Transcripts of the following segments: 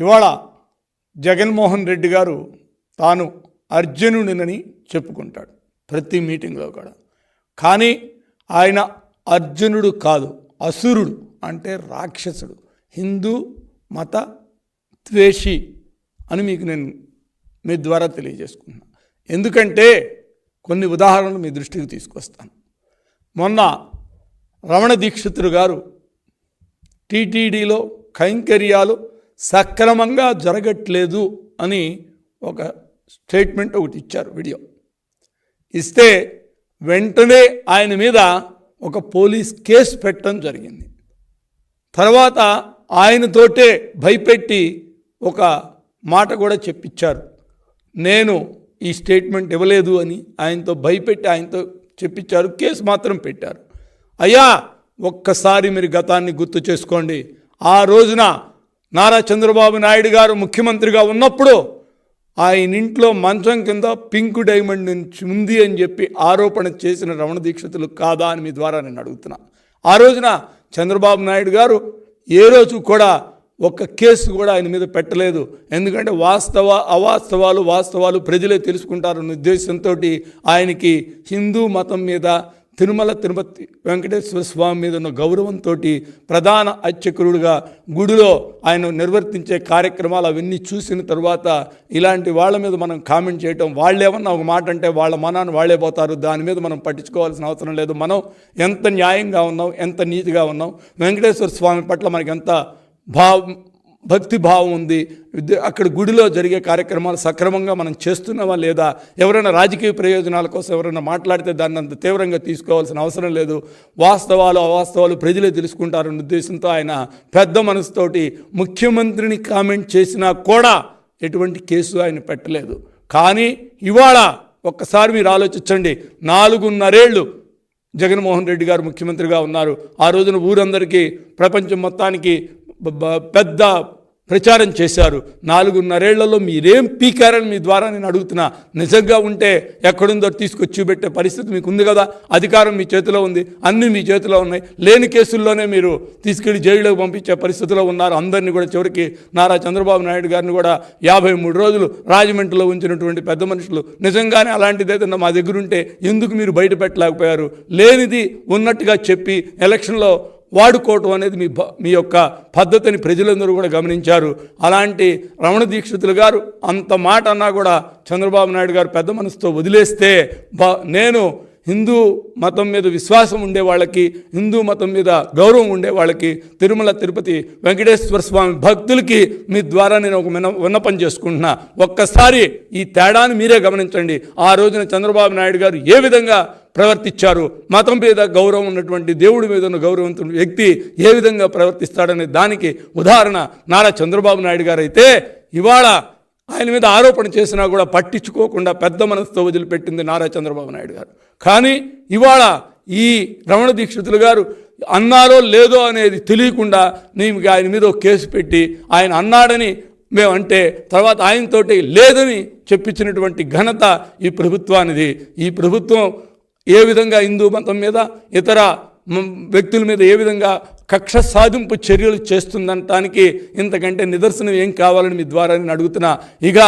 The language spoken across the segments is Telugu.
ఇవాళ జగన్మోహన్ రెడ్డి గారు తాను అర్జునుడినని చెప్పుకుంటాడు ప్రతి మీటింగ్లో కూడా. కానీ ఆయన అర్జునుడు కాదు అసురుడు అంటే రాక్షసుడు హిందూ మత ద్వేషి అని మీకు నేను మీ ద్వారా తెలియజేసుకుంటున్నాను ఎందుకంటే కొన్ని ఉదాహరణలు మీ దృష్టికి తీసుకొస్తాను. మొన్న రమణ దీక్షితుడు గారు టీటీడీలో కైంకర్యాలు సక్రమంగా జరగట్లేదు అని ఒక స్టేట్మెంట్ ఒకటి ఇచ్చారు వీడియో. ఇస్తే వెంటనే ఆయన మీద ఒక పోలీస్ కేసు పెట్టడం జరిగింది. తర్వాత ఆయనతోటే భయపెట్టి ఒక మాట కూడా చెప్పించారు నేను ఈ స్టేట్మెంట్ ఇవ్వలేదు అని ఆయనతో భయపెట్టి ఆయనతో చెప్పించారు కేసు మాత్రం పెట్టారు. అయ్యా ఒక్కసారి మీరు గతాన్ని గుర్తు చేసుకోండి. ఆ రోజున నారా చంద్రబాబు నాయుడు గారు ముఖ్యమంత్రిగా ఉన్నప్పుడు ఆయన ఇంట్లో మంచం కింద పింక్ డైమండ్ నుంచి ఉంది అని చెప్పి ఆరోపణ చేసిన రమణ దీక్షితులు కాదా అని మీ ద్వారా నేను అడుగుతున్నా. ఆ రోజున చంద్రబాబు నాయుడు గారు ఏ రోజు కూడా ఒక్క కేసు కూడా ఆయన మీద పెట్టలేదు. ఎందుకంటే వాస్తవ అవాస్తవాలు వాస్తవాలు ప్రజలే తెలుసుకుంటారన్న ఉద్దేశంతో ఆయనకి హిందూ మతం మీద తిరుమల తిరుపతి వెంకటేశ్వర స్వామి మీద ఉన్న గౌరవంతో ప్రధాన అర్చకుడుగా గుడిలో ఆయన నిర్వర్తించే కార్యక్రమాలు అవన్నీ చూసిన తర్వాత ఇలాంటి వాళ్ళ మీద మనం కామెంట్ చేయటం వాళ్ళేమన్నా ఒక మాట అంటే వాళ్ళ మనాన్ని వాళ్ళే పోతారు దాని మీద మనం పట్టించుకోవాల్సిన అవసరం లేదు. మనం ఎంత న్యాయంగా ఉన్నాం ఎంత నీతిగా ఉన్నాం వెంకటేశ్వర స్వామి పట్ల మనకి ఎంత భావం భక్తి భావం ఉంది అక్కడ గుడిలో జరిగే కార్యక్రమాలు సక్రమంగా మనం చేస్తున్నావా లేదా? ఎవరైనా రాజకీయ ప్రయోజనాల కోసం ఎవరైనా మాట్లాడితే దాన్ని అంత తీవ్రంగా తీసుకోవాల్సిన అవసరం లేదు. వాస్తవాలు అవాస్తవాలు ప్రజలే తెలుసుకుంటారన్న ఉద్దేశంతో ఆయన పెద్ద మనసుతోటి ముఖ్యమంత్రిని కామెంట్ చేసినా కూడా ఎటువంటి కేసు ఆయన పెట్టలేదు. కానీ ఇవాళ ఒక్కసారి మీరు ఆలోచించండి. నాలుగున్నరేళ్ళు జగన్మోహన్ రెడ్డి గారు ముఖ్యమంత్రిగా ఉన్నారు. ఆ రోజున ఊరందరికీ ప్రపంచం మొత్తానికి పెద్ద ప్రచారం చేశారు. నాలుగున్నరేళ్ళలో మీరేం పీకారని మీ ద్వారా నేను అడుగుతున్నా? నిజంగా ఉంటే ఎక్కడుందో తీసుకొచ్చి చూపెట్టే పరిస్థితి మీకు ఉంది కదా? అధికారం మీ చేతిలో ఉంది. అన్నీ మీ చేతిలో ఉన్నాయి. లేని కేసుల్లోనే మీరు తీసుకెళ్ళి జైలులోకి పంపించే పరిస్థితిలో ఉన్నారు. అందరినీ కూడా చివరికి నారా చంద్రబాబు నాయుడు గారిని కూడా యాభై మూడు రోజులు రాజమండ్రిలో ఉంచినటువంటి పెద్ద మనుషులు. నిజంగానే అలాంటిది ఏదన్నా మా దగ్గర ఉంటే ఎందుకు మీరు బయట పెట్టలేకపోయారు? లేనిది ఉన్నట్టుగా చెప్పి ఎలక్షన్లో వాడుకోవటం అనేది మీ మీ యొక్క పద్ధతిని ప్రజలందరూ కూడా గమనించారు. అలాంటి రమణ దీక్షితులు గారు అంత మాట అన్నా కూడా చంద్రబాబు నాయుడు గారు పెద్ద మనసుతో వదిలేస్తే బ నేను హిందూ మతం మీద విశ్వాసం ఉండే వాళ్ళకి హిందూ మతం మీద గౌరవం ఉండే వాళ్ళకి తిరుమల తిరుపతి వెంకటేశ్వర స్వామి భక్తులకి మీ ద్వారా నేను ఒక విన విన్నపం చేసుకుంటున్నా. ఒక్కసారి ఈ తేడాను మీరే గమనించండి. ఆ రోజున చంద్రబాబు నాయుడు గారు ఏ విధంగా ప్రవర్తించారు? మతం మీద గౌరవం ఉన్నటువంటి దేవుడి మీద ఉన్న గౌరవంతుడు వ్యక్తి ఏ విధంగా ప్రవర్తిస్తాడనే దానికి ఉదాహరణ నారా చంద్రబాబు నాయుడు గారు అయితే ఇవాళ ఆయన మీద ఆరోపణ చేసినా కూడా పట్టించుకోకుండా పెద్ద మనసుతో వదిలిపెట్టింది నారా చంద్రబాబు నాయుడు గారు. కానీ ఇవాళ ఈ రమణ దీక్షితులు గారు అన్నారో లేదో అనేది తెలియకుండా నేను ఆయన మీద ఒక కేసు పెట్టి ఆయన అన్నాడని మేమంటే తర్వాత ఆయనతోటి లేదని చెప్పించినటువంటి ఘనత ఈ ప్రభుత్వానిది. ఈ ప్రభుత్వం ఏ విధంగా హిందూ మతం మీద ఇతర వ్యక్తుల మీద ఏ విధంగా కక్ష సాధింపు చర్యలు చేస్తుందనటానికి ఇంతకంటే నిదర్శనం ఏం కావాలని మీ ద్వారా నేను అడుగుతున్నా. ఇక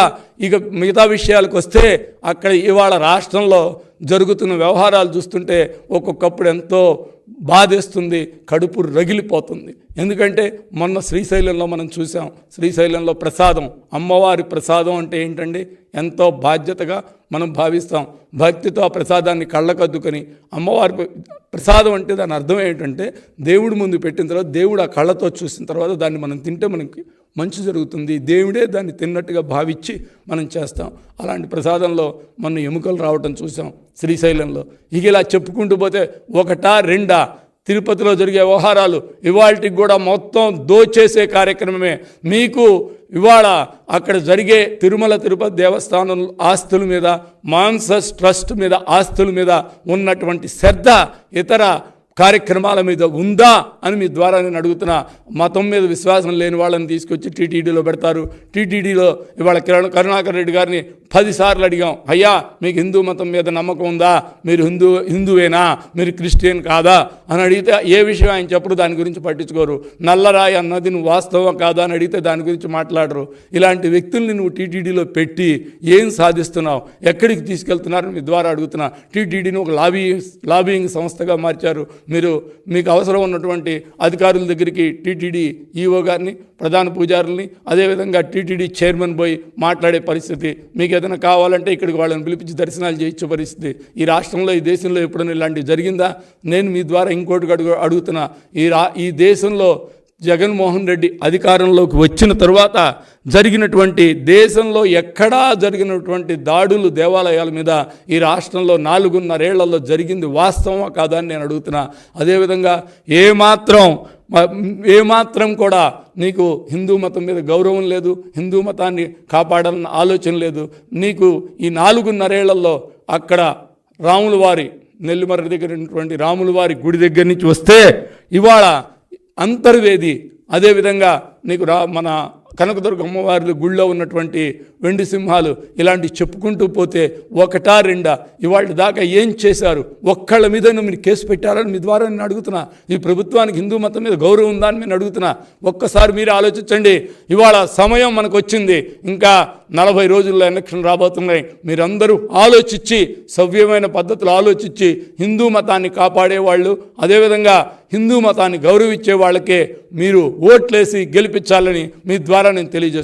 ఇక మిగతా విషయాలకు వస్తే అక్కడ ఇవాళ రాష్ట్రంలో జరుగుతున్న వ్యవహారాలు చూస్తుంటే ఒక్కొక్కప్పుడు ఎంతో బాధేస్తుంది కడుపు రగిలిపోతుంది. ఎందుకంటే మొన్న శ్రీశైలంలో మనం చూసాం శ్రీశైలంలో ప్రసాదం అమ్మవారి ప్రసాదం అంటే ఏంటండి? ఎంతో బాధ్యతగా మనం భావిస్తాం. భక్తితో ఆ ప్రసాదాన్ని కళ్ళకద్దుకొని అమ్మవారి ప్రసాదం అంటే దాని అర్థం ఏంటంటే దేవుడి ముందు పెట్టిన తర్వాత దేవుడు ఆ కళ్ళతో చూసిన తర్వాత దాన్ని మనం తింటే మనకి మంచి జరుగుతుంది. దేవుడే దాన్ని తిన్నట్టుగా భావించి మనం చేస్తాం. అలాంటి ప్రసాదంలో మన ఎముకలు రావటం చూసాం శ్రీశైలంలో. ఇక ఇలా చెప్పుకుంటూ పోతే ఒకటా రెండా? తిరుపతిలో జరిగే వ్యవహారాలు ఇవాళకి కూడా మొత్తం దోచేసే కార్యక్రమమే. మీకు ఇవాళ అక్కడ జరిగే తిరుమల తిరుపతి దేవస్థానం ఆస్తుల మీద మాన్సస్ ట్రస్ట్ మీద ఆస్తుల మీద ఉన్నటువంటి శ్రద్ధ ఇతర కార్యక్రమాల మీద ఉందా అని మీ ద్వారా నేను అడుగుతున్నా. మతం మీద విశ్వాసం లేని వాళ్ళని తీసుకొచ్చి టీటీడీలో పెడతారు. టీటీడీలో ఇవాళ కిరణ్ కరుణాకర్ రెడ్డి గారిని పదిసార్లు అడిగాం. అయ్యా మీకు హిందూ మతం మీద నమ్మకం ఉందా? మీరు హిందూ హిందువేనా? మీరు క్రిస్టియన్ కాదా? అని అడిగితే ఏ విషయం ఆయన చెప్పరు దాని గురించి పట్టించుకోరు. నల్లరాయి అన్నది నువ్వు వాస్తవం కాదా? అని అడిగితే దాని గురించి మాట్లాడరు. ఇలాంటి వ్యక్తుల్ని నువ్వు టీటీడీలో పెట్టి ఏం సాధిస్తున్నావు? ఎక్కడికి తీసుకెళ్తున్నారని మీ ద్వారా అడుగుతున్నా. టీటీడీని ఒక లాబీ లాబింగ్ సంస్థగా మార్చారు. మీరు మీకు అవసరం ఉన్నటువంటి అధికారుల దగ్గరికి టీటీడీ ఈఓ గారిని ప్రధాన పూజారుల్ని అదేవిధంగా టీటీడీ చైర్మన్ పోయి మాట్లాడే పరిస్థితి మీకు ఏదైనా కావాలంటే ఇక్కడికి వాళ్ళని పిలిపించి దర్శనాలు చేయించే పరిస్థితి ఈ రాష్ట్రంలో ఈ దేశంలో ఎప్పుడైనా ఇలాంటివి జరిగిందా? నేను మీ ద్వారా ఇంకోటి అడుగు అడుగుతున్నా ఈ రా ఈ దేశంలో జగన్మోహన్ రెడ్డి అధికారంలోకి వచ్చిన తరువాత జరిగినటువంటి దేశంలో ఎక్కడా జరిగినటువంటి దాడులు దేవాలయాల మీద ఈ రాష్ట్రంలో నాలుగున్నరేళ్ళలో జరిగింది వాస్తవమా కాదా అని నేను అడుగుతున్నా. అదేవిధంగా ఏమాత్రం ఏమాత్రం కూడా నీకు హిందూ మతం మీద గౌరవం లేదు హిందూ మతాన్ని కాపాడాలన్న ఆలోచన లేదు. నీకు ఈ నాలుగున్నరేళ్ళలో అక్కడ రాముల వారి నెల్లిమర్రి దగ్గర ఉన్నటువంటి రాముల వారి గుడి దగ్గర నుంచి వస్తే ఇవాళ అంతర్వేది. అదేవిధంగా నీకు రా మన కనకదుర్గ అమ్మవారి గుళ్ళో ఉన్నటువంటి వెండి సింహాలు ఇలాంటివి చెప్పుకుంటూ పోతే ఒకటా రెండా? ఇవాళ దాకా ఏం చేశారు? ఒక్కళ్ళ మీద మీరు కేసు పెట్టారని మీ ద్వారా నేను అడుగుతున్నా. ఈ ప్రభుత్వానికి హిందూ మతం మీద గౌరవం ఉందా అని నేను అడుగుతున్నా. ఒక్కసారి మీరు ఆలోచించండి. ఇవాళ సమయం మనకు వచ్చింది ఇంకా నలభై రోజుల్లో ఎలక్షన్ రాబోతున్నాయి. మీరందరూ ఆలోచించి సవ్యమైన పద్ధతులు ఆలోచించి హిందూ మతాన్ని కాపాడేవాళ్ళు అదేవిధంగా హిందూ మతాన్ని గౌరవించే వాళ్ళకే మీరు ఓట్లేసి గెలిపించాలని మీ ద్వారా నేను తెలియజేస్తాను